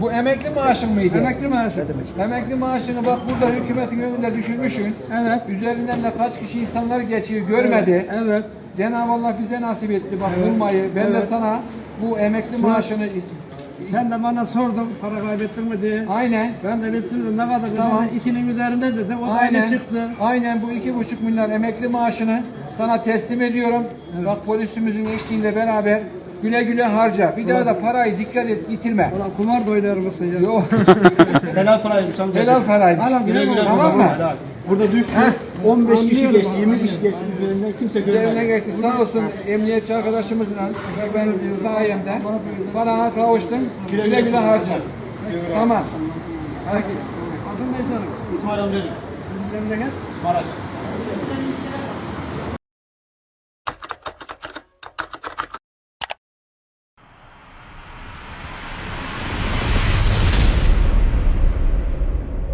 Bu emekli maaşın mıydı? Emekli maaşı. Emekli maaşını bak burada hükümetin önünde düşürmüşsün. Evet. Üzerinden de kaç kişi insanlar geçiyor görmedi. Evet. Cenab-ı Allah bize nasip etti bak Evet. bulmayı. Ben de Evet. sana bu emekli Sıra- maaşını Sen de bana sordun para kaybettin mi diye. aynen Ben de bittim dedim ne kadar dedim. Tamam. İkinin üzerinde dedim. O da aynen aynı çıktı. aynen bu iki buçuk milyar emekli maaşını sana teslim ediyorum. Bak polisimizin eşliğinde beraber güle güle harca. Bir daha da parayı dikkat et yitirme. Ulan kumar da oynar mısın ya? Yok Helal paraymış amca. helal paraymış. Hala güle güle Tamam mı? Helal. Burada düştü. 15 kişi geçti, abi. 20 kişi geçti üzerinden kimse Üzerine görmedi. geçti. Sağ olsun emniyetçi arkadaşımızla ve ben sayemde parana kavuştun. Güle güle harca. Tamam. Hadi. Adın ne senin? İsmail amcacığım, Memleket? Maraş.